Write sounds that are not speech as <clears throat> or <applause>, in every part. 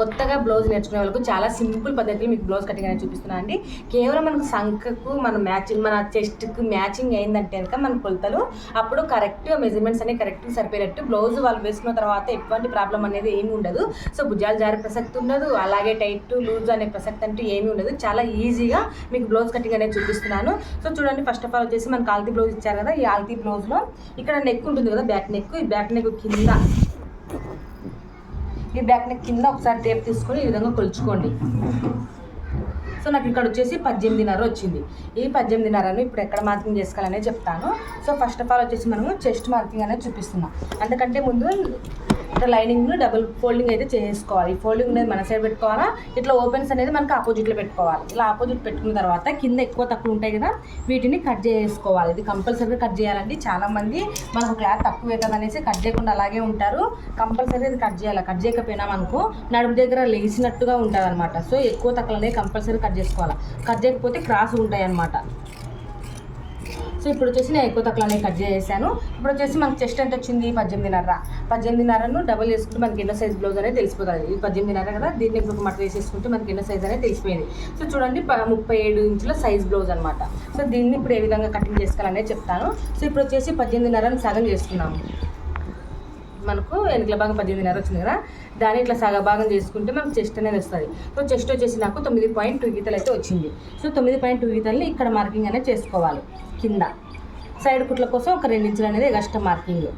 కొత్తగా బ్లౌజ్ నేర్చుకునే వాళ్ళకు చాలా సింపుల్ పద్ధతిలో మీకు బ్లౌజ్ కటింగ్ అనేది చూపిస్తున్నాను అండి. కేవలం మనకు సంఖకు మన మ్యాచింగ్ మన చెస్ట్కి మ్యాచింగ్ అయిందంటే కనుక మన కొలతలు అప్పుడు కరెక్ట్ మెజర్మెంట్స్ అనేవి కరెక్ట్గా సరిపోయేటట్టు బ్లౌజ్ వాళ్ళు వేసుకున్న తర్వాత ఎటువంటి ప్రాబ్లం అనేది ఏమి ఉండదు. సో భుజాలు జారే ప్రసక్తి ఉండదు. అలాగే టైట్ లూజ్ అనే ప్రసక్తి అంటూ ఏమీ ఉండదు. చాలా ఈజీగా మీకు బ్లౌజ్ కటింగ్ అనేది చూపిస్తున్నాను. సో చూడండి ఫస్ట్ ఆఫ్ ఆల్ వచ్చేసి మనకు ఆల్తీ బ్లౌజ్ ఇచ్చారు కదా ఈ ఆల్తీ బ్లౌజ్లో. ఇక్కడ నెక్ ఉంటుంది కదా బ్యాక్ నెక్. ఈ బ్యాక్ నెక్ కింద ఈ బ్యాక్ నెక్ కింద ఒకసారి టేప్ తీసుకొని ఈ విధంగా కొలుచుకోండి. సో నాకు ఇక్కడ వచ్చేసి పద్దెనిమిదిన్నర వచ్చింది. ఈ పద్దెనిమిదిన్నరను ఇప్పుడు ఎక్కడ మార్కింగ్ చేసుకోవాలనే చెప్తాను. సో ఫస్ట్ ఆఫ్ ఆల్ వచ్చేసి మనము చెస్ట్ మార్కింగ్ అనేది చూపిస్తున్నాం. అందుకంటే ముందు ఇట్లా లైనింగ్ డబుల్ ఫోల్డింగ్ అయితే చేసుకోవాలి. ఈ ఫోల్డింగ్ అనేది మన సైడ్ పెట్టుకోవాలా? ఇట్లా ఓపెన్స్ అనేది మనకి ఆపోజిట్లో పెట్టుకోవాలి. ఇలా ఆపోజిట్ పెట్టుకున్న తర్వాత కింద ఎక్కువ తక్కువ ఉంటాయి కదా వీటిని కట్ చేసుకోవాలి. ఇది కంపల్సరీగా కట్ చేయాలండి. చాలా మంది మనకు క్లాత్ తక్కువే కదా అనేసి కట్ చేయకుండా అలాగే ఉంటారు. కంపల్సరీ ఇది కట్ చేయాలి. కట్ చేయకపోయినా మనకు నడుము దగ్గర లేచినట్టుగా ఉంటుంది అనమాట సో ఎక్కువ తక్కువ అనేది కంపల్సరీ కట్ చేసుకోవాలి? కట్ చేయకపోతే క్రాస్ ఉంటాయి అనమాట ఇప్పుడు వచ్చేసి నేను ఎక్కువ తక్కువ కట్ చేసేసాను. ఇప్పుడు వచ్చేసి మనకి చెస్ట్ ఎంత వచ్చింది? పద్దెనిమిదిన్నర పద్దెనిమిదిన్నరను డబుల్ చేసుకుంటే మనకి ఎన్నో సైజ్ బ్లౌజ్ అనేది తెలిసిపోతుంది. ఇది పద్దెనిమిదిన్నర కదా దీన్ని ఇప్పుడు మటర్ వేసేసుకుంటే మనకి ఎన్నో సైజ్ అనేది తెలిసిపోయింది. సో చూడండి ముప్పై ఏడు ఇంచుల సైజ్ బ్లౌజ్ అనమాట సో దీన్ని ఇప్పుడు ఏ విధంగా కటింగ్ చేసుకోవాలనేది చెప్తాను. సో ఇప్పుడు వచ్చేసి పద్దెనిమిదిన్నరను సగం చేసుకున్నాము. మనకు వెనుకల భాగం పద్దెనిమిదిన్నర వచ్చింది కదా దాన్ని ఇట్లా సగ భాగం చేసుకుంటే మనకు చెస్ట్ అనేది వస్తుంది. సో చెస్ట్ వచ్చేసి నాకు తొమ్మిది పాయింట్ టూ గీతలు అయితే వచ్చింది. సో తొమ్మిది పాయింట్ టూ గీతల్ని ఇక్కడ మార్కింగ్ అనేది చేసుకోవాలి. కింద. సైడ్ కుట్ల కోసం ఒక రెండించులు అనేది ఎగస్ట్రా మార్కింగ్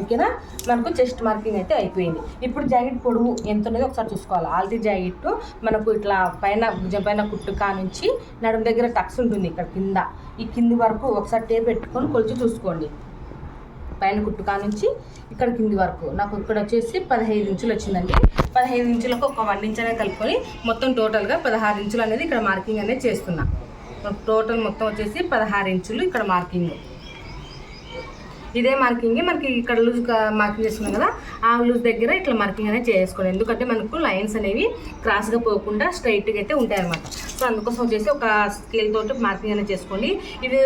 ఓకేనా? మనకు చెస్ట్ మార్కింగ్ అయితే అయిపోయింది. ఇప్పుడు జాకెట్ పొడవు ఎంత ఉన్నది ఒకసారి చూసుకోవాలి. ఆల్తీ జాకెట్ మనకు ఇట్లా పైన భుజం పైన కుట్టు కానుంచి నడుము దగ్గర టక్స్ ఉంటుంది ఇక్కడ కింద. ఈ కింది వరకు ఒకసారి టేప్ పెట్టుకొని కొలిచి చూసుకోండి. పైన కుట్టుకా నుంచి ఇక్కడ కింది వరకు. నాకు ఇక్కడ వచ్చేసి పదహైదు ఇంచులు వచ్చిందండి. పదహైదు ఇంచులకు ఒక వన్ ఇంచ్ అనేది కలుపుకొని మొత్తం టోటల్గా పదహారు ఇంచులు అనేది ఇక్కడ మార్కింగ్ అనేది చేస్తున్నాను టోటల్ మొత్తం వచ్చేసి పదహారు ఇంచులు ఇక్కడ మార్కింగ్. ఇదే మార్కింగ్ మనకి ఇక్కడ లూజ్ మార్కింగ్ చేసుకున్నాం కదా ఆ లూజ్ దగ్గర ఇట్లా మార్కింగ్ అనేది చేసుకోండి ఎందుకంటే మనకు లైన్స్ అనేవి క్రాస్గా పోకుండా స్ట్రైట్గా అయితే ఉంటాయి అనమాట సో అందుకోసం వచ్చేసి ఒక స్కేల్ తోటి మార్కింగ్ అనేది చేసుకోండి. ఇది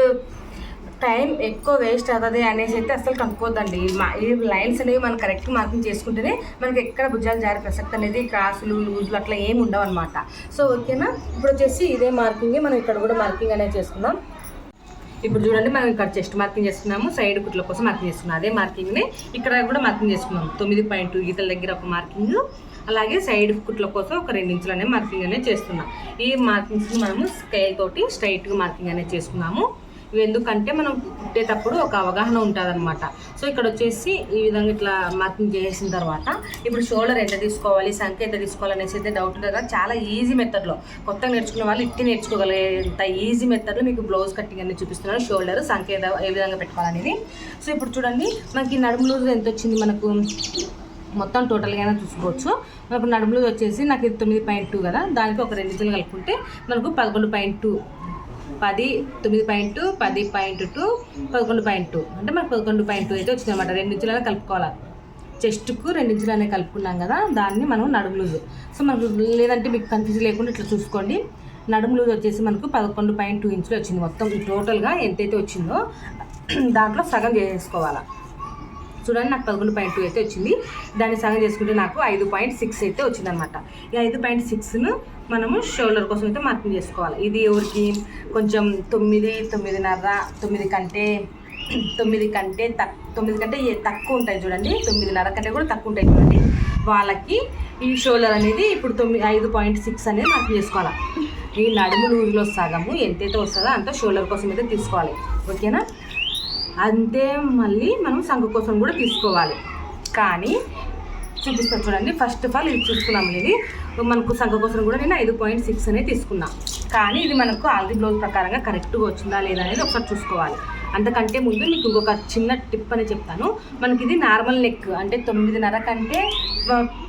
టైం ఎక్కువ వేస్ట్ అవుతుంది అనేసి అయితే అసలు కనుక్కోద్దండి ఈ మా- ఈ లైన్స్ అనేవి మనం కరెక్ట్ మార్కింగ్ చేసుకుంటేనే మనకి ఎక్కడ భుజాలు జారే ప్రసక్తి అనేది క్రాసులు లూజులు అట్లా ఏమి ఉండవు అనమాట సో ఓకేనా ఇప్పుడు వచ్చేసి ఇదే మార్కింగ్ మనం ఇక్కడ కూడా మార్కింగ్ అనేది చేసుకుందాం. ఇప్పుడు చూడండి మనం ఇక్కడ చెస్ట్ మార్కింగ్ చేసుకున్నాము సైడ్ కుట్ల కోసం మార్కింగ్ చేసుకున్నాం. అదే మార్కింగ్ని ఇక్కడ కూడా మార్కింగ్ చేసుకున్నాం. తొమ్మిది పాయింట్ గీతల దగ్గర ఒక మార్కింగ్ అలాగే సైడ్ కుట్ల కోసం ఒక రెండు ఇంచులు అనే మార్కింగ్ అనేది చేస్తున్నాం. ఈ మార్కింగ్స్ని మనము స్కేల్ తోటి స్ట్రైట్గా మార్కింగ్ అనేది చేసుకున్నాము. ఇవి ఎందుకంటే మనం కుట్టేటప్పుడు ఒక అవగాహన ఉంటుంది అనమాట సో ఇక్కడ వచ్చేసి ఈ విధంగా ఇట్లా మార్కింగ్ చేసిన తర్వాత ఇప్పుడు షోల్డర్ ఎంత తీసుకోవాలి సంఖ్య ఎంత తీసుకోవాలి అనేసి అయితే డౌట్ ఉంటుంది కదా. చాలా ఈజీ మెథడ్లో కొత్తగా నేర్చుకునే వాళ్ళు ఇట్టి నేర్చుకోగలిగేంత ఈజీ మెథడ్లో మీకు బ్లౌజ్ కట్టింగ్ అనేది చూపిస్తున్నాను షోల్డర్ సంఖ్య ఏ విధంగా పెట్టుకోవాలనేది. సో ఇప్పుడు చూడండి మనకి నడుము లూజ్ ఎంత వచ్చింది మనకు? మొత్తం టోటల్గా చూసుకోవచ్చు. ఇప్పుడు నడుము వచ్చేసి నాకు ఇది తొమ్మిది పాయింట్ టూ కదా. దానికి ఒక రెండు ఇంచులు కలుపుకుంటే మనకు పదకొండు పాయింట్ టూ పది తొమ్మిది పాయింట్ పది పాయింట్ టూ పదకొండు పాయింట్ టూ. అంటే మనకు పదకొండు పాయింట్ టూ అయితే వచ్చింది అనమాట రెండు ఇంచులనే కలుపుకోవాలి? చెస్ట్కు రెండు ఇంచులు అనేది కలుపుకున్నాం కదా దాన్ని మనం నడుము లూజు. సో మనకు లేదంటే మీకు కన్ఫ్యూజ్ లేకుండా ఇట్లా చూసుకోండి. నడుము లూజ్ వచ్చేసి మనకు పదకొండు పాయింట్ టూ ఇంచులు వచ్చింది మొత్తం. టోటల్గా ఎంతైతే వచ్చిందో <clears throat> దాంట్లో సగం చేసుకోవాలా? చూడండి నాకు పదకొండు పాయింట్ టూ అయితే వచ్చింది. దాన్ని సగం చేసుకుంటే నాకు ఐదు పాయింట్ సిక్స్ అయితే వచ్చిందనమాట ఈ ఐదు పాయింట్ సిక్స్ను మనము షోల్డర్ కోసం అయితే మార్కింగ్ చేసుకోవాలి. ఇది ఎవరికి కొంచెం తొమ్మిది తొమ్మిదిన్నర తొమ్మిది కంటే తొమ్మిది కంటే తక్ తొమ్మిది కంటే ఏ- తక్కువ ఉంటాయి చూడండి. తొమ్మిదిన్నర కంటే కూడా తక్కువ ఉంటాయి చూడండి. వాళ్ళకి ఈ షోల్డర్ అనేది ఇప్పుడు తొమ్మిది ఐదు పాయింట్ సిక్స్ అనేది మార్కింగ్ చేసుకోవాలి. ఈ నడుము లూజులో సగము ఎంతైతే వస్తుందో అంత షోల్డర్ కోసం అయితే తీసుకోవాలి. ఓకేనా? అంతే మళ్ళీ మనం సంఘ కోసం కూడా తీసుకోవాలి. కానీ చూపిస్తాను చూడండి. ఫస్ట్ ఆఫ్ ఆల్ ఇది చూసుకున్నాం ఇది మనకు సగ కోసం కూడా నేను ఐదు పాయింట్ సిక్స్ అనేది తీసుకున్నాను కానీ ఇది మనకు ఆల్రెడీ బ్లౌజ్ ప్రకారంగా కరెక్ట్గా వచ్చిందా లేదా అనేది ఒకసారి చూసుకోవాలి. అంతకంటే ముందు మీకు ఇంకొక చిన్న టిప్ అని చెప్తాను. మనకి ఇది నార్మల్ నెక్ అంటే తొమ్మిదిన్నర కంటే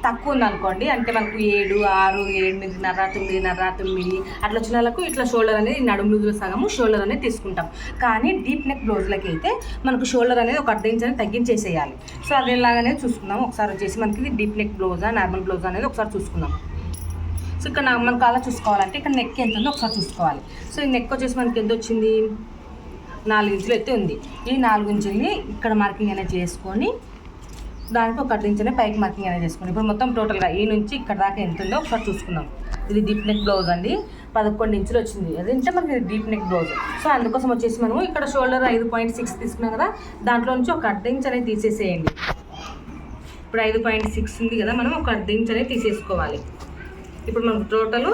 తక్కువ ఉందనుకోండి. అంటే మనకు ఏడు ఆరు ఎనిమిదిన్నర తొమ్మిదిన్నర తొమ్మిది అట్లా వచ్చిన వాళ్ళకు ఇట్లా షోల్డర్ అనేది నడుము లూజులో సగము షోల్డర్ అనేది తీసుకుంటాం. కానీ డీప్ నెక్ బ్లౌజ్లకి అయితే మనకు షోల్డర్ అనేది ఒక అర్ధ ఇంచ్ అనేది తగ్గించేసేయాలి. సో అదేలాగానే చూసుకుందాం. ఒకసారి వచ్చేసి మనకి ఇది డీప్ నెక్ బ్లౌజా నార్మల్ బ్లౌజ్ అనేది ఒకసారి చూసుకుందాం. సో ఇక్కడ నా- మనకు అలా చూసుకోవాలంటే ఇక్కడ నెక్ ఎంత ఉందో ఒకసారి చూసుకోవాలి. సో ఈ నెక్ వచ్చేసి మనకి ఎంత వచ్చింది నాలుగు ఇంచులు అయితే ఉంది. ఈ నాలుగు ఇంచుల్ని ఇక్కడ మార్కింగ్ అనేది చేసుకొని దానికి ఒక అర్ధ పైకి మార్కింగ్ అనేది చేసుకోండి ఇప్పుడు మొత్తం టోటల్గా ఈ నుంచి ఇక్కడ దాకా ఎంత ఉందో ఒకసారి చూసుకుందాం. ఇది డీప్ నెక్ బ్లౌజ్ అండి. పదకొండు ఇంచులు వచ్చింది. అదంటే మనకి ఇది డీప్ నెక్ బ్లౌజ్. సో అందుకోసం వచ్చేసి మనము ఇక్కడ షోల్డర్ ఐదు పాయింట్ సిక్స్ తీసుకున్నాం కదా దాంట్లో నుంచి ఒక అర్ధ ఇంచ్ అనేది తీసేసేయండి. ఇప్పుడు ఐదు పాయింట్ సిక్స్ ఉంది కదా మనం ఒక అర్ధ ఇంచ్ అనేది తీసేసుకోవాలి. ఇప్పుడు మనకు టోటల్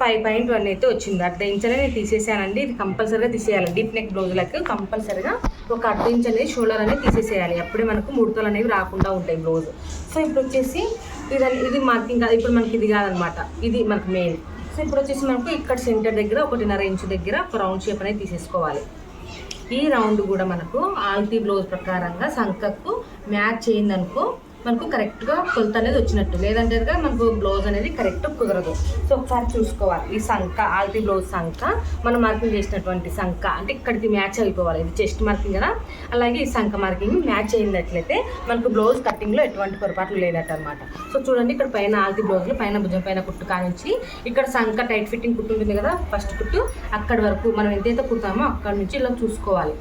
ఫైవ్ పాయింట్ వన్ అయితే వచ్చింది. అర్ధ ఇంచ్ అనేది నేను తీసేసానండి. ఇది కంపల్సరీగా తీసేయాలి. డీప్ నెక్ బ్లౌజులకు కంపల్సరీగా ఒక అర్ధ ఇంచ్ అనేది షోల్డర్ అనేది తీసేసేయాలి. అప్పుడే మనకు ముడతలు అనేవి రాకుండా ఉంటాయి బ్లౌజ్. సో ఇప్పుడు వచ్చేసి ఇది ఇది మనకి ఇంకా ఇప్పుడు మనకి ఇది కాదనమాట. ఇది మనకు మెయిన్ సో ఇప్పుడు వచ్చేసి మనకు ఇక్కడ సెంటర్ దగ్గర ఒకటిన్నర ఇంచు దగ్గర ఒక రౌండ్ షేప్ అనేది తీసేసుకోవాలి. ఈ రౌండ్ కూడా మనకు ఆల్తీ బ్లౌజ్ ప్రకారంగా సంకకు మ్యాచ్ అయిందనుకో మనకు కరెక్ట్గా కొలత అనేది వచ్చినట్టు. లేదంటే కనుక మనకు బ్లౌజ్ అనేది కరెక్ట్ కుదరదు. సో ఒకసారి చూసుకోవాలి. ఈ సంఖ ఆల్తీ బ్లౌజ్ సంఖ మనం మార్కింగ్ చేసినటువంటి సంఖ అంటే ఇక్కడికి మ్యాచ్ అయిపోవాలి. ఇది చెస్ట్ మార్కింగ్ కదా? అలాగే ఈ సంఖ మార్కింగ్ మ్యాచ్ అయినట్లయితే మనకు బ్లౌజ్ కటింగ్లో ఎటువంటి పొరపాట్లు లేనట్టు అనమాట సో చూడండి ఇక్కడ పైన ఆల్తీ బ్లౌజ్లో పైన భుజం పైన కుట్టు కానించి ఇక్కడ సంఖ టైట్ ఫిట్టింగ్ కుట్టు ఉంటుంది కదా? ఫస్ట్ కుట్టు. అక్కడి వరకు మనం ఎంతైతే కుడతామో అక్కడి నుంచి ఇలా చూసుకోవాలి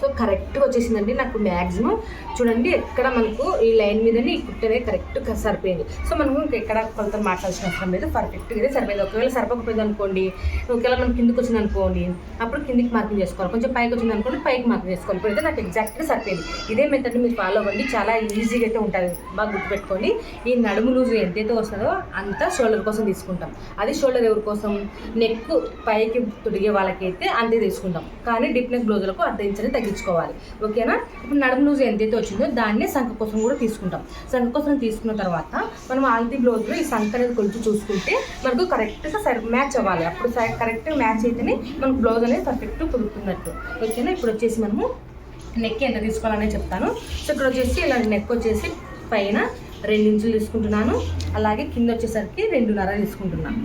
సో కరెక్ట్గా వచ్చేసిందండి. నాకు మ్యాక్సిమం చూడండి ఎక్కడ మనకు ఈ లైన్ మీదనే ఈ కుట్టనే కరెక్ట్ సరిపోయింది. సో మనకు ఎక్కడ కొలతలు మాట్లాడాల్సిన అవసరం లేదు. పర్ఫెక్ట్గా ఇదే సరిపోయింది. ఒకవేళ సరిపోకపోయింది అనుకోండి ఒకవేళ మనం కిందకి వచ్చింది అనుకోండి అప్పుడు కిందికి మార్కింగ్ చేసుకోవాలి. కొంచెం పైకి వచ్చింది అనుకోండి పైకి మార్కింగ్ చేసుకోవాలి. ఇప్పుడైతే నాకు ఎగ్జాక్ట్గా సరిపోయింది. ఇదే మెథడ్ మీరు ఫాలో అవ్వండి. చాలా ఈజీగా అయితే ఉంటుంది. బాగా గుర్తుపెట్టుకోండి. ఈ నడుము లూజు ఎంతైతే వస్తుందో అంత షోల్డర్ కోసం తీసుకుంటాం. అది షోల్డర్ ఎవరి కోసం? నెక్ పైకి తొడిగే వాళ్ళకైతే అంతే తీసుకుంటాం. కానీ డిప్ నెక్ బ్లౌజులకు అర్ధ ఇంచని తగ్గించుకోవాలి. ఓకేనా ఇప్పుడు నడుము లూజ్ ఎంతైతే వచ్చిందో దాన్నే సంఖ కోసం కూడా తీసుకుంటాం. సంఖ కోసం తీసుకున్న తర్వాత మనం ఆల్తీ బ్లౌజ్లో ఈ సంఖ అనేది కొంచెం చూసుకుంటే మనకు కరెక్ట్గా సరి మ్యాచ్ అవ్వాలి. అప్పుడు కరెక్ట్గా మ్యాచ్ అయితేనే మనకు బ్లౌజ్ అనేది పర్ఫెక్ట్ కుదురుతున్నట్టు. ఓకేనా? ఇప్పుడు వచ్చేసి మనము నెక్ ఎంత తీసుకోవాలనే చెప్తాను. సో ఇక్కడ వచ్చేసి ఇలా నెక్ వచ్చేసి పైన రెండు ఇంచులు తీసుకుంటున్నాను. అలాగే కింద వచ్చేసరికి రెండున్నర తీసుకుంటున్నాను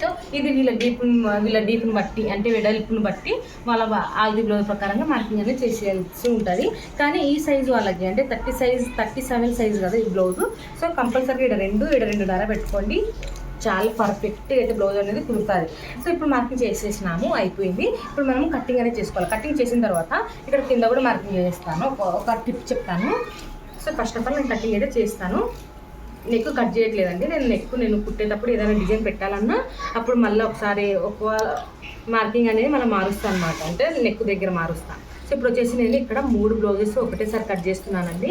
సో ఇది వీళ్ళ డీప్ వీళ్ళ డీప్ని బట్టి అంటే వెడల్పును బట్టి వాళ్ళ ఆది బ్లౌజ్ ప్రకారంగా మార్కింగ్ అనేది చేసేయాల్సి ఉంటుంది. కానీ ఈ సైజు వాళ్ళకి అంటే thirty size thirty seven size కదా ఈ బ్లౌజ్. సో కంపల్సరీగా ఇక్కడ రెండు ఇక్కడ రెండున్నర పెట్టుకోండి. చాలా పర్ఫెక్ట్గా అయితే బ్లౌజ్ అనేది కుదురుతుంది సో ఇప్పుడు మార్కింగ్ చేసేసినాము అయిపోయింది. ఇప్పుడు మనం కటింగ్ అనేది చేసుకోవాలి. కటింగ్ చేసిన తర్వాత ఇక్కడ కింద కూడా మార్కింగ్ చేస్తాను. ఒక ఒక టిప్ చెప్తాను. సో ఫస్ట్ ఆఫ్ ఆల్ నేను కటింగ్ అయితే చేస్తాను. నెక్ కట్ చేయట్లేదండి. నేను నెక్ నేను కుట్టేటప్పుడు ఏదైనా డిజైన్ పెట్టాలన్నా అప్పుడు మళ్ళీ ఒకసారి ఒక మార్కింగ్ అనేది మనం మారుస్తాను అనమాట అంటే నెక్ దగ్గర మారుస్తాను సో ఇప్పుడు వచ్చేసి నేను ఇక్కడ మూడు బ్లౌజెస్ ఒకటేసారి కట్ చేస్తున్నానండి.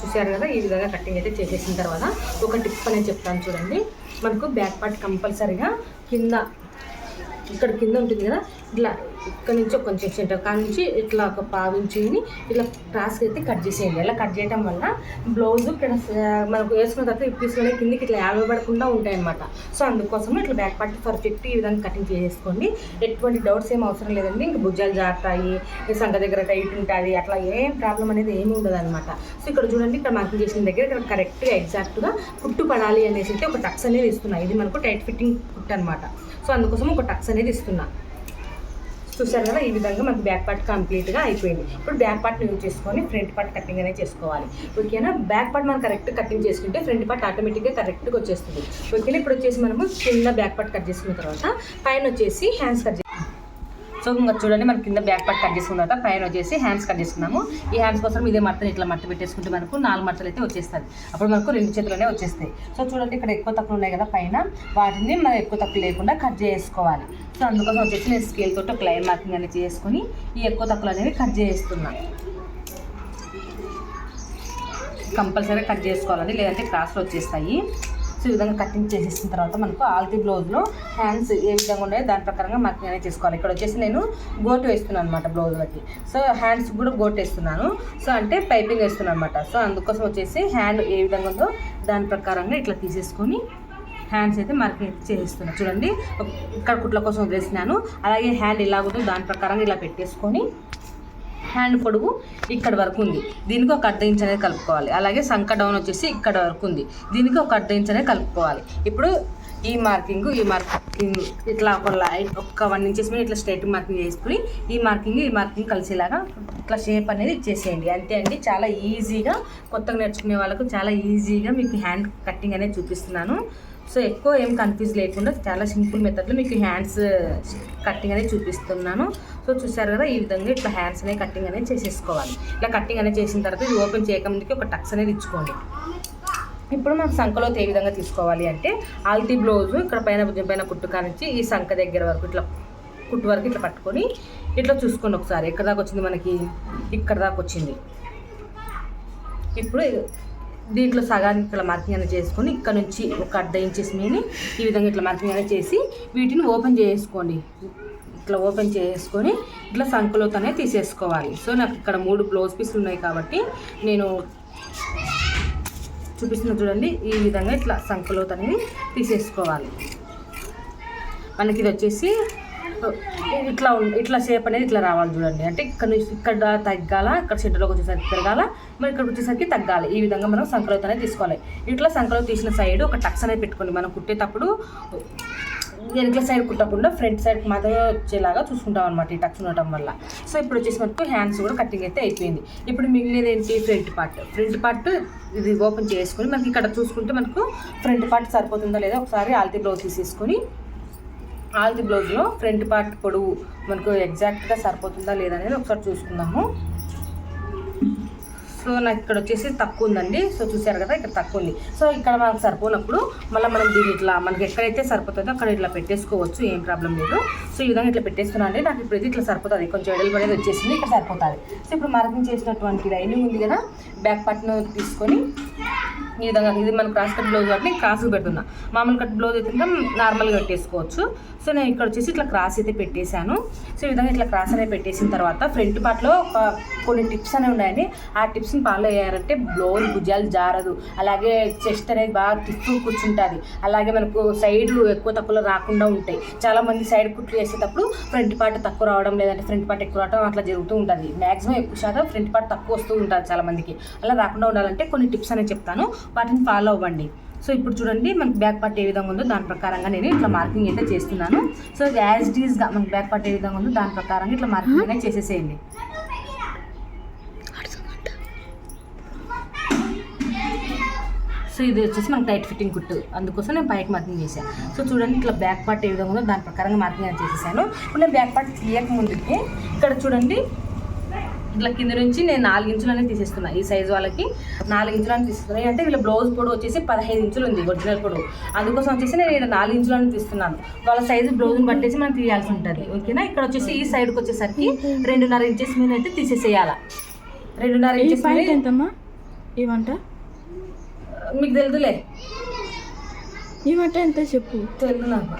చూసారు కదా ఈ విధంగా కటింగ్ అయితే చేసేసిన తర్వాత ఒక టిప్ అనేది చెప్తాను చూడండి. మనకు బ్యాక్ పార్ట్ కంపల్సరీగా కింద ఇక్కడ కింద ఉంటుంది కదా ఇట్లా ఇక్కడ నుంచి ఒక కొంచెం సెంటర్ కాడ నుంచి ఇట్లా ఒక పావించిని ఇట్లా క్రాస్కి అయితే కట్ చేసేయండి. ఇలా కట్ చేయడం వల్ల బ్లౌజ్ ఇక్కడ మనకు వేసుకున్న తర్వాత ఇప్పేసుకునే కిందకి ఇట్లా యాగబడకుండా ఉంటాయన్నమాట. సో అందుకోసం ఇట్లా బ్యాక్ పార్ట్ పర్ఫెక్ట్ ఈ విధంగా కటింగ్ చేసుకోండి ఎటువంటి డౌట్స్ ఏం అవసరం లేదండి. ఇంకా భుజాలు జారుతాయి ఈ సంఖ దగ్గర టైట్ ఉంటుంది అట్లా ఏం ప్రాబ్లం అనేది ఏమి ఉండదు అనమాట సో ఇక్కడ చూడండి ఇక్కడ మార్కింగ్ చేసిన దగ్గర ఇక్కడ కరెక్ట్గా ఎగ్జాక్ట్గా కుట్టు పడాలి అనేసి అయితే ఒక టక్స్ అనేది ఇస్తున్నాయి ఇది మనకు టైట్ ఫిట్టింగ్ కుట్టు అనమాట సో అందుకోసం ఒక టక్స్ అనేది ఇస్తున్నా. చూసారు కదా ఈ విధంగా మనకు బ్యాక్ పార్ట్ కంప్లీట్గా అయిపోయింది. ఇప్పుడు బ్యాక్ పార్ట్ని యూజ్ చేసుకొని ఫ్రంట్ పార్ట్ కటింగ్ అనేది చేసుకోవాలి. ఓకేనా బ్యాక్ పార్ట్ మనం కరెక్ట్ కటింగ్ చేసుకుంటే ఫ్రంట్ పార్ట్ ఆటోమేటిక్గా కరెక్ట్గా వచ్చేస్తుంది. ఓకేనా ఇప్పుడు వచ్చేసి మనము చిన్న బ్యాక్ పార్ట్ కట్ చేసుకున్న తర్వాత పైన వచ్చేసి హ్యాండ్స్ కట్ సో ఇంకా చూడండి. మనం కింద బ్యాక్ పార్ట్ కట్ చేసుకున్న తర్వాత పైన వచ్చేసి హ్యాండ్స్ కట్ చేసుకున్నాము. ఈ హ్యాండ్స్ కోసం ఇదే మట్టని ఇట్లా మట్టి పెట్టేసుకుంటే మనకు నాలుగు మట్టలు అయితే వచ్చేస్తుంది అప్పుడు మనకు రెండు చేతులనే వచ్చేస్తాయి. సో చూడండి ఇక్కడ ఎక్కువ తక్కువ ఉన్నాయి కదా పైన. వాటిని మనం ఎక్కువ తక్కువ లేకుండా కట్ చేసుకోవాలి. సో అందుకోసం వచ్చేసి నేను స్కేల్ తోటి ఒక లైన్ మార్కింగ్ అనేది చేసుకొని ఈ ఎక్కువ తక్కువ అనేవి కట్ చేస్తున్నాను కంపల్సరీ కట్ చేసుకోవాలండి. లేదంటే క్రాస్లో వచ్చేస్తాయి. ఈ విధంగా కటింగ్ చేసేసిన తర్వాత మనకు ఆల్తీ బ్లౌజ్లో హ్యాండ్స్ ఏ విధంగా ఉన్నాయో దాని ప్రకారంగా మనకి అనేది చేసుకోవాలి. ఇక్కడ వచ్చేసి నేను గోటు వేస్తున్నాను అనమాట బ్లౌజ్లకి సో హ్యాండ్స్ కూడా గోటు వేస్తున్నాను. సో అంటే పైపింగ్ వేస్తున్నాను అనమాట సో అందుకోసం వచ్చేసి హ్యాండ్ ఏ విధంగా ఉందో దాని ప్రకారంగా ఇట్లా తీసేసుకొని హ్యాండ్స్ అయితే మార్కింగ్ అయితే చేసేస్తున్నాను చూడండి ఇక్కడ కుట్ల కోసం వదిలేసినాను. అలాగే హ్యాండ్ ఎలాగుందో దాని ప్రకారంగా ఇలా పెట్టేసుకొని హ్యాండ్ పొడుగు ఇక్కడ వరకు ఉంది. దీనికి ఒక అర్ధ ఇంచ్ అనేది కలుపుకోవాలి. అలాగే సంక డౌన్ వచ్చేసి ఇక్కడ వరకు ఉంది. దీనికి ఒక అర్ధ ఇంచ్ అనేది కలుపుకోవాలి. ఇప్పుడు ఈ మార్కింగ్ ఈ మార్కింగ్ ఇట్లా ఒక లైన్ ఒక వన్ ఇంచెస్ మీద ఇట్లా స్ట్రైట్ మార్కింగ్ చేసుకుని ఈ మార్కింగ్ ఈ మార్కింగ్ కలిసేలాగా ఇట్లా షేప్ అనేది ఇచ్చేసేయండి. అంతే అండి. చాలా ఈజీగా కొత్తగా నేర్చుకునే వాళ్ళకు చాలా ఈజీగా మీకు హ్యాండ్ కటింగ్ అనేది చూపిస్తున్నాను. సో ఎక్కువ ఏం కన్ఫ్యూజ్ లేకుండా చాలా సింపుల్ మెథడ్లో మీకు హ్యాండ్స్ కట్టింగ్ అనేది చూపిస్తున్నాను. సో చూసారు కదా ఈ విధంగా ఇట్లా హ్యాండ్స్ అనేది కట్టింగ్ అనేది చేసేసుకోవాలి. ఇట్లా కట్టింగ్ అనేది చేసిన తర్వాత ఇది ఓపెన్ చేయకముందుకి ఒక టక్స్ అనేది ఇచ్చుకోండి. ఇప్పుడు మనం సంఖలో ఏ విధంగా తీసుకోవాలి అంటే ఆల్తీ బ్లౌజ్ ఇక్కడ పైన భుజం పైన కుట్టు కానిచ్చి ఈ సంఖ దగ్గర వరకు ఇట్లా కుట్టు వరకు ఇట్లా పట్టుకొని ఇట్లా చూసుకోండి ఒకసారి. ఎక్కడ దాకా వచ్చింది మనకి? ఇక్కడ దాకా వచ్చింది. ఇప్పుడు దీంట్లో సగానికి ఇట్లా మార్కింగ్ అనేది చేసుకొని ఇక్కడ నుంచి ఒక అర్ధ ఇంచెస్ మీని ఈ విధంగా ఇట్లా మార్కింగ్ అనేది చేసి వీటిని ఓపెన్ చేసుకోండి. ఇట్లా ఓపెన్ చేసుకొని ఇట్లా సంకలోతనే తీసేసుకోవాలి. సో నాకు ఇక్కడ మూడు బ్లౌజ్ పీసులు ఉన్నాయి కాబట్టి నేను చూపిస్తున్న చూడండి. ఈ విధంగా ఇట్లా సంకలోత్ అనేది తీసేసుకోవాలి. మనకి ఇది వచ్చేసి ఇట్లా ఇట్లా షేప్ అనేది ఇట్లా రావాలి చూడండి. అంటే ఇక్కడ నుంచి ఇక్కడ తగ్గాల ఇక్కడ సెంటర్లోకి వచ్చేసరికి పెరగాల మరి ఇక్కడ వచ్చేసరికి తగ్గాలి. ఈ విధంగా మనం సంకలోత్ అనేది తీసుకోవాలి. ఇట్లా సంకలోత్ తీసిన సైడ్ ఒక టక్స్ అనేది పెట్టుకోండి. మనం కుట్టేటప్పుడు వెనకల సైడ్ కుట్టకుండా ఫ్రంట్ సైడ్ మాత్రమే వచ్చేలాగా చూసుకుంటాం అనమాట ఈ టక్స్ ఉండటం వల్ల. సో ఇప్పుడు వచ్చేసి మనకు హ్యాండ్స్ కూడా కటింగ్ అయితే అయిపోయింది. ఇప్పుడు మిగిలినది ఏంటి? ఫ్రంట్ పార్ట్ ఫ్రంట్ పార్ట్ ఇది ఓపెన్ చేసుకొని మనకి ఇక్కడ చూసుకుంటే మనకు ఫ్రంట్ పార్ట్ సరిపోతుందా లేదా ఒకసారి ఆల్తీ బ్లౌజ్ తీసేసుకొని ఆల్ది బ్లౌజ్లో ఫ్రంట్ పార్ట్ పొడవు మనకు ఎగ్జాక్ట్గా సరిపోతుందా లేదా అనేది ఒకసారి చూసుకుందాము. సో నాకు ఇక్కడ వచ్చేసి తక్కువ ఉందండి. సో చూసారు కదా ఇక్కడ తక్కువ ఉంది. సో ఇక్కడ మనకు సరిపోనప్పుడు మళ్ళీ మనం దీన్ని ఇట్లా మనకి ఎక్కడైతే సరిపోతుందో అక్కడ ఇట్లా పెట్టేసుకోవచ్చు ఏం ప్రాబ్లం లేదు. సో ఈ విధంగా ఇట్లా పెట్టేస్తున్నాను అండి. నాకు ఇప్పుడు ఇది ఇట్లా సరిపోతుంది. కొంచెం ఎడలు పడేది వచ్చేసింది ఇక్కడ సరిపోతుంది. సో ఇప్పుడు మార్కింగ్ చేసినటువంటి లైనింగ్ ఉంది కదా బ్యాక్ పార్ట్ను తీసుకొని ఈ విధంగా ఇది మన క్రాస్ కట్ బ్లౌజ్ కాబట్టి క్రాస్ పెడుతున్నా. మామూలు కట్ బ్లౌజ్ అయితే నార్మల్గా పెట్టేసుకోవచ్చు. సో నేను ఇక్కడ వచ్చేసి ఇట్లా క్రాస్ అయితే పెట్టేశాను. సో ఈ విధంగా ఇట్లా క్రాస్ అనేది పెట్టేసిన తర్వాత ఫ్రంట్ పార్ట్లో ఒక కొన్ని టిప్స్ అనేవి ఉన్నాయండి. ఆ టిప్స్ని ఫాలో అయ్యారంటే బ్లౌజ్ భుజాలు జారదు. అలాగే చెస్ట్ అనేది బాగా తిప్పు కూర్చుంటుంది. అలాగే మనకు సైడ్ ఎక్కువ తక్కువలో రాకుండా ఉంటాయి. చాలా మంది సైడ్ కుట్లు వేసేటప్పుడు ఫ్రంట్ పార్ట్ తక్కువ రావడం లేదంటే ఫ్రంట్ పార్ట్ ఎక్కువ రావడం అట్లా జరుగుతూ ఉంటుంది. మ్యాక్సిమం ఎక్కువ శాతం ఫ్రంట్ పార్ట్ తక్కువ వస్తూ ఉంటుంది చాలామందికి అలా రాకుండా ఉండాలంటే కొన్ని టిప్స్ అనేది చెప్తాను. వాటిని ఫాలో అవ్వండి. సో ఇప్పుడు చూడండి మనకి బ్యాక్ పార్ట్ ఏ విధంగా ఉందో దాని ప్రకారంగా నేను ఇట్లా మార్కింగ్ అయితే చేస్తున్నాను. సో యాజ్ డీజ్గా మనకి బ్యాక్ పార్ట్ ఏ విధంగా ఉందో దాని ప్రకారంగా ఇట్లా మార్కింగ్ అనేది చేసేసేయండి. సో ఇది వచ్చేసి మనకి టైట్ ఫిట్టింగ్ కుట్టు. అందుకోసం నేను పైకి మార్కింగ్ చేశాను సో చూడండి ఇట్లా బ్యాక్ పార్ట్ ఏ విధంగా ఉందో దాని ప్రకారంగా మార్కింగ్ అయితే చేసేసాను. ఇప్పుడు నేను బ్యాక్ పార్ట్ తీయక ముందుకి ఇక్కడ చూడండి ఇట్లా కింద నుంచి నేను నాలుగు ఇంచులు అనేది తీసేస్తున్నా ఈ సైజు వాళ్ళకి నాలుగు అని తీస్తున్నాను అంటే వీళ్ళ బ్లౌజ్ పొడవు వచ్చేసి పదహైదు ఇంచులు ఉంది ఒరిజినల్ పొడవు. అందుకోసం వచ్చేసి నేను ఇక్కడ నాలుగు ఇంచులు అని తీస్తున్నాను. వాళ్ళ సైజు బ్లౌజ్ని బట్టేసి మనం తీయాల్సి ఉంటుంది ఓకేనా? ఇక్కడ వచ్చేసి ఈ సైడ్కి వచ్చేసరికి రెండున్నర ఇంచెస్ మీద అయితే తీసేసేయాల. రెండున్నర ఇంచెస్ ఎంతమ్మా? వంట? మీకు తెలుదులే. వంట ఎంత చెప్పు? తెలుగు నాకు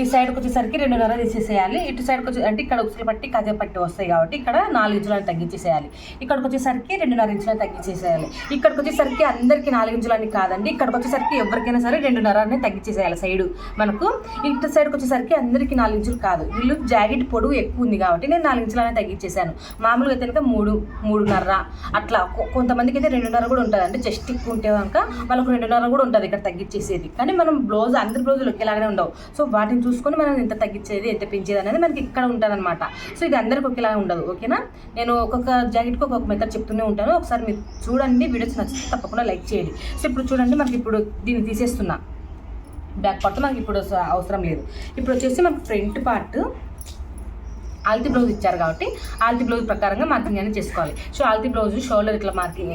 ఈ సైడ్కి వచ్చేసరికి రెండున్నర తీసేసేయాలి. ఇటు సైడ్కి వచ్చి అంటే ఇక్కడ ఉసులు పట్టి కదే పట్టి వస్తాయి కాబట్టి ఇక్కడ నాలుగు ఇంచులను తగ్గించేసేయాలి. ఇక్కడికి వచ్చేసరికి రెండున్నర ఇంచులను తగ్గించేసేయాలి. ఇక్కడికి వచ్చేసరికి అందరికి నాలుగు ఇంచులని కాదండి. ఇక్కడికి వచ్చేసరికి ఎవరికైనా సరే రెండున్నర అనేది తగ్గించేసేయాలి సైడు. మనకు ఇటు సైడ్కి వచ్చేసరికి అందరికి నాలుగు ఇంచులు కాదు. వీళ్ళు జాకెట్ పొడవు ఎక్కువ ఉంది కాబట్టి నేను నాలుగు ఇంచులనే తగ్గించేసాను మామూలుగా అయితే కనుక మూడు మూడున్నర అట్లా కొంతమందికి అయితే రెండున్నర కూడా ఉంటుంది అంటే చెస్ట్ ఎక్కువ ఉంటే కనుక వాళ్ళకు రెండున్నర కూడా ఉంటుంది ఇక్కడ తగ్గించేసేది. కానీ మనం బ్లౌజ్ అందరి బ్లౌజులు ఒకేలాగానే ఉండవు. సో వాటిని చూసుకొని మనం ఎంత తగ్గించేది ఎంత పెంచేది అనేది మనకి ఇక్కడ ఉంటుందన్నమాట. సో ఇది అందరికి ఒకేలా ఉండదు ఓకేనా? నేను ఒక్కొక్క జాకెట్కి ఒక్కొక్క మెథడ్ చెప్తూనే ఉంటాను. ఒకసారి మీరు చూడండి వీడియోస్ నచ్చితే తప్పకుండా లైక్ చేయండి. సో ఇప్పుడు చూడండి మనకి ఇప్పుడు దీన్ని తీసేస్తున్నా. బ్యాక్ పార్ట్ మనకి ఇప్పుడు అవసరం లేదు. ఇప్పుడు వచ్చేసి మనకి ఫ్రంట్ పార్ట్ ఆల్తి బ్లౌజ్ ఇచ్చారు కాబట్టి ఆల్తీ బ్లౌజ్ ప్రకారంగా మార్కింగ్ అనేది చేసుకోవాలి. సో ఆల్తీ బ్లౌజ్ షోల్డర్ ఇట్లా మార్కింగ్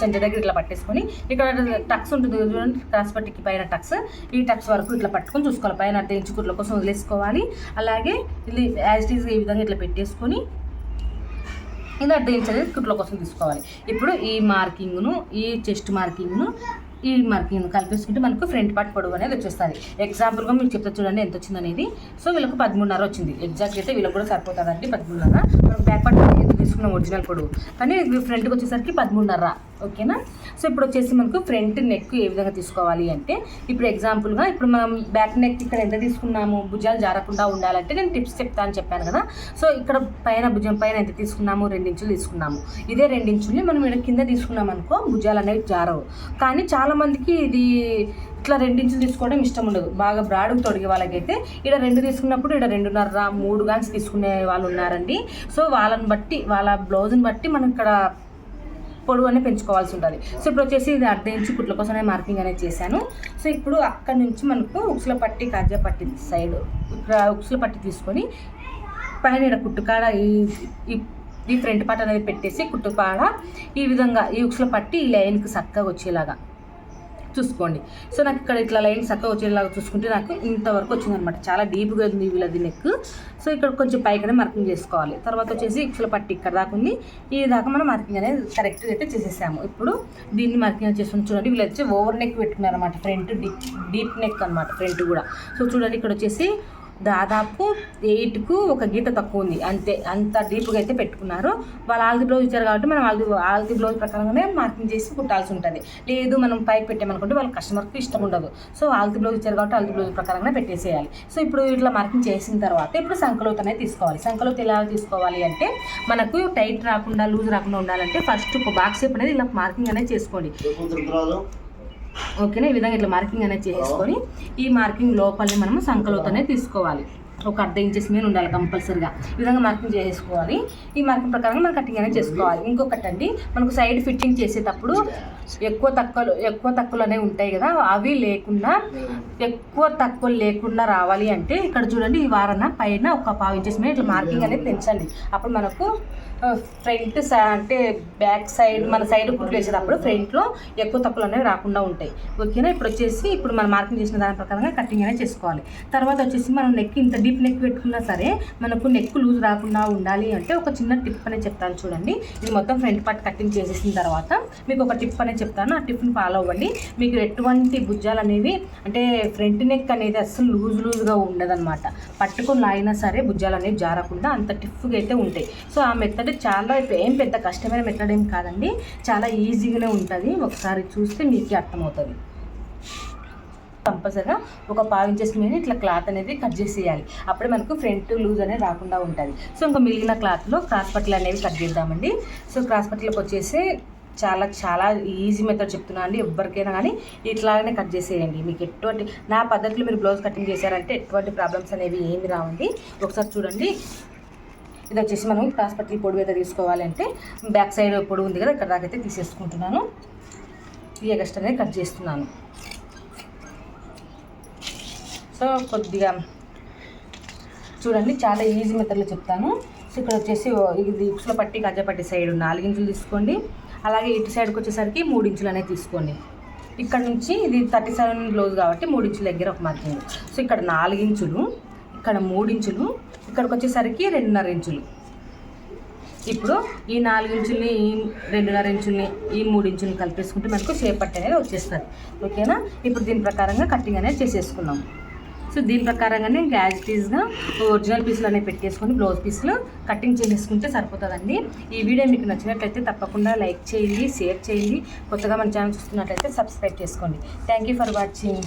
సెంటర్ దగ్గర ఇట్లా పట్టేసుకొని ఇక్కడ టక్స్ ఉంటుంది చూడండి క్రాస్ పట్టికి పైన టక్స్. ఈ టక్స్ వరకు ఇట్లా పట్టుకొని చూసుకోవాలి. పైన అర్థం ఇంచు కుట్ల కోసం వదిలేసుకోవాలి. అలాగే ఇది యాజ్ ఈజ్ ఈ విధంగా ఇట్లా పెట్టేసుకొని ఇది అర్థం ఇంచ్ అనేది కుట్ల కోసం తీసుకోవాలి. ఇప్పుడు ఈ మార్కింగ్ను ఈ చెస్ట్ మార్కింగ్ను ఈ మార్కింగ్ కలిపేసుకుంటే మనకు ఫ్రంట్ పార్ట్ పొడవు అనేది వచ్చేస్తుంది. ఎగ్జాంపుల్గా మీకు చెప్తా చూడండి ఎంత వచ్చింది అనేది. సో వీళ్ళకు పదమూడున్నర వచ్చింది. ఎగ్జాక్ట్ అయితే వీళ్ళకి కూడా సరిపోతుందండి పదమూడున్నర. మనం బ్యాక్ పార్ట్ తీసుకున్నాం ఒరిజినల్ పొడవు. కానీ ఫ్రంట్కి వచ్చేసరికి పదమూడున్నర. ఓకేనా సో ఇప్పుడు వచ్చేసి మనకు ఫ్రంట్ నెక్ ఏ విధంగా తీసుకోవాలి అంటే ఇప్పుడు ఎగ్జాంపుల్గా ఇప్పుడు మనం బ్యాక్ నెక్ ఇక్కడ ఎంత తీసుకున్నాము? భుజాలు జారకుండా ఉండాలంటే నేను టిప్స్ చెప్తాను చెప్పాను కదా. సో ఇక్కడ పైన భుజం పైన ఎంత తీసుకున్నాము? రెండించులు తీసుకున్నాము. ఇదే రెండించుల్ని మనం ఇక్కడ కింద తీసుకున్నాం అనుకో భుజాలు అనేవి జారవు. కానీ చాలామందికి ఇది ఇట్లా రెండించులు తీసుకోవడం ఇష్టం ఉండదు. బాగా బ్రాడ్కి తొడిగే వాళ్ళకైతే ఇక్కడ రెండు తీసుకున్నప్పుడు ఇక్కడ రెండున్నర మూడు గాన్స్ తీసుకునే వాళ్ళు ఉన్నారండి. సో వాళ్ళని బట్టి వాళ్ళ బ్లౌజ్ని బట్టి మనం ఇక్కడ పొడవునే పెంచుకోవాల్సి ఉంటుంది. సో ఇప్పుడు వచ్చేసి ఇది అర్ధ ఇంచు కుట్ల కోసమే మార్కింగ్ అనేది చేశాను. సో ఇప్పుడు అక్కడ నుంచి మనకు ఉక్సుల పట్టి కాజా పట్టి సైడ్ ఉక్సుల పట్టి తీసుకొని పైన ఈడ కుట్టుకాడ ఈ ఈ- ఈ ఫ్రంట్ పార్ట్ అనేది పెట్టేసి కుట్టుకాడ ఈ విధంగా ఈ ఉక్సుల పట్టి ఈ లైన్కి చక్కగా వచ్చేలాగా చూసుకోండి. సో నాకు ఇక్కడ ఇట్లా లైన్ చక్కగా వచ్చేలాగా చూసుకుంటే నాకు ఇంతవరకు వచ్చిందనమాట చాలా డీప్గా ఉంది వీళ్ళది నెక్. సో ఇక్కడ కొంచెం పైకనే మార్కింగ్ చేసుకోవాలి. తర్వాత వచ్చేసి ఉక్సుల పట్టి ఇక్కడ దాకా ఉంది. ఈ దాకా మనం మార్కింగ్ అనేది కరెక్ట్గా అయితే చేసేసాము. ఇప్పుడు దీన్ని మార్కింగ్ చేసి చూడండి వీళ్ళు వచ్చి ఓవర్ నెక్ పెట్టుకున్నారు అనమాట ఫ్రంట్ డీప్ డీప్ నెక్ అనమాట ఫ్రంట్ కూడా. సో చూడండి ఇక్కడ వచ్చేసి దాదాపు ఎయిట్కు ఒక గీత తక్కువ ఉంది అంతే అంత డీప్గా అయితే పెట్టుకున్నారు. వాళ్ళు ఆల్ది బ్లౌజ్ ఇచ్చారు కాబట్టి మనం ఆల్ది ఆల్ది బ్లౌజ్ ప్రకారంగానే మార్కింగ్ చేసి కుట్టాల్సి ఉంటుంది. లేదు మనం పైకి పెట్టామనుకుంటే వాళ్ళ కస్టమర్కి ఇష్టం ఉండదు. సో ఆల్ది బ్లౌజ్ ఇచ్చారు కాబట్టి ఆల్ది బ్లౌజ్ ప్రకారంగానే పెట్టేసేయాలి. సో ఇప్పుడు ఇట్లా మార్కింగ్ చేసిన తర్వాత ఇప్పుడు సంకలోత అనేది తీసుకోవాలి. సంకలోత ఎలా తీసుకోవాలి అంటే మనకు టైట్ రాకుండా లూజ్ రాకుండా ఉండాలంటే ఫస్ట్ బాక్స్ అనేది ఇలా మార్కింగ్ అనేది చేసుకోండి. ఓకేనా? ఈ విధంగా ఇట్లా మార్కింగ్ అనేది చేసుకొని ఈ మార్కింగ్ లోపలిని మనము సంకలోతనే తీసుకోవాలి. ఒక అర్ధ ఇంచెస్ మీద ఉండాలి కంపల్సరీగా. ఈ విధంగా మార్కింగ్ చేసుకోవాలి. ఈ మార్కింగ్ ప్రకారంగా మనం కటింగ్ అనేది చేసుకోవాలి. ఇంకొకటి అండి మనకు సైడ్ ఫిట్టింగ్ చేసేటప్పుడు ఎక్కువ తక్కువలు ఎక్కువ తక్కువలు అనేవి ఉంటాయి కదా అవి లేకుండా ఎక్కువ తక్కువ లేకుండా రావాలి అంటే ఇక్కడ చూడండి ఈ వారన పైన ఒక పావు ఇంచెస్ మీద ఇట్లా మార్కింగ్ అనేది పెంచండి. అప్పుడు మనకు ఫ్రంట్ అంటే బ్యాక్ సైడ్ మన సైడ్ కుట్లు వేసేటప్పుడు ఫ్రంట్లో ఎక్కువ తక్కువలు అనేవి రాకుండా ఉంటాయి. ఓకేనా? ఇప్పుడు వచ్చేసి ఇప్పుడు మనం మార్కింగ్ చేసిన దాని ప్రకారంగా కటింగ్ అనేది చేసుకోవాలి. తర్వాత వచ్చేసి మనం నెక్ ఇంత డీప్ నెక్ పెట్టుకున్నా సరే మనకు నెక్ లూజ్ రాకుండా ఉండాలి అంటే ఒక చిన్న టిప్ అనేది చెప్తాను చూడండి. ఇది మొత్తం ఫ్రంట్ పార్ట్ కటింగ్ చేసేసిన తర్వాత మీకు ఒక టిప్ అనేది చెప్తాను. ఆ టిప్ని ఫాలో అవ్వండి. మీకు ఎటువంటి భుజాలు అనేవి అంటే ఫ్రంట్ నెక్ అనేది అస్సలు లూజ్ లూజ్గా ఉండదన్నమాట. పట్టుకుని లాగినా సరే భుజాలు అనేవి జారకుండా అంత టిఫ్గా అయితే ఉంటాయి. సో ఆ మెథడ్ చాలా ఏం పెద్ద కష్టమైన మెథడ్ ఏం కాదండి. చాలా ఈజీగానే ఉంటుంది. ఒకసారి చూస్తే మీకే అర్థమవుతుంది. కంపల్సరిగా ఒక పావు ఇంచెస్ మీద ఇట్లా క్లాత్ అనేది కట్ చేసేయాలి. అప్పుడే మనకు ఫ్రంట్ లూజ్ అనేది రాకుండా ఉంటుంది. సో ఇంకా మిగిలిన క్లాత్లో క్రాస్ పట్టలు అనేవి కట్ చేద్దామండి. సో క్రాస్ పట్టలకు వచ్చేసి చాలా చాలా ఈజీ మెథడ్ చెప్తున్నాను అండి. ఎవరికైనా కానీ ఇట్లాగనే కట్ చేసేయండి. మీకు ఎటువంటి నా పద్ధతిలో మీరు బ్లౌజ్ కటింగ్ చేశారంటే ఎటువంటి ప్రాబ్లమ్స్ అనేవి ఏమి రావండి. ఒకసారి చూడండి. ఇది వచ్చేసి మనం క్రాస్ పట్టి పొడుగు అయితే తీసుకోవాలంటే బ్యాక్ సైడ్ పొడుగు ఉంది కదా ఇక్కడ దాకా అయితే తీసేసుకుంటున్నాను. ఈ ఎగస్ట్ అనేది కట్ చేస్తున్నాను. సో కొద్దిగా చూడండి చాలా ఈజీ మెథడ్లో చెప్తాను. సో ఇక్కడ వచ్చేసి ఇది ఉక్సుల పట్టి గజ్జ సైడ్ నాలుగించులు తీసుకోండి. అలాగే ఇటు సైడ్కి వచ్చేసరికి మూడించులు అనేది తీసుకోండి. ఇక్కడ నుంచి ఇది థర్టీ సెవెన్ బ్లౌజ్ కాబట్టి మూడు ఇంచుల దగ్గర ఒక మార్కింగ్ సో ఇక్కడ నాలుగించులు ఇక్కడ మూడు ఇంచులు ఇక్కడికి వచ్చేసరికి రెండున్నర ఇంచులు. ఇప్పుడు ఈ నాలుగించుల్ని ఈ రెండున్నర ఇంచుల్ని ఈ మూడు ఇంచుల్ని కలిపేసుకుంటే మనకు షేప్ పట్టి అనేది వచ్చేస్తుంది. ఓకేనా? ఇప్పుడు దీని ప్రకారంగా కటింగ్ అనేది చేసేసుకున్నాం సో దీని ప్రకారంగానే గ్యాజిటీస్గా ఒరిజినల్ పీసులు అనేవి పెట్టేసుకొని బ్లౌజ్ పీసులు కటింగ్ చేసేసుకుంటే సరిపోతుందండి. ఈ వీడియో మీకు నచ్చినట్లయితే తప్పకుండా లైక్ చేయండి షేర్ చేయండి. కొత్తగా మన ఛానల్ చూస్తున్నట్లయితే సబ్స్క్రైబ్ చేసుకోండి. Thank you for watching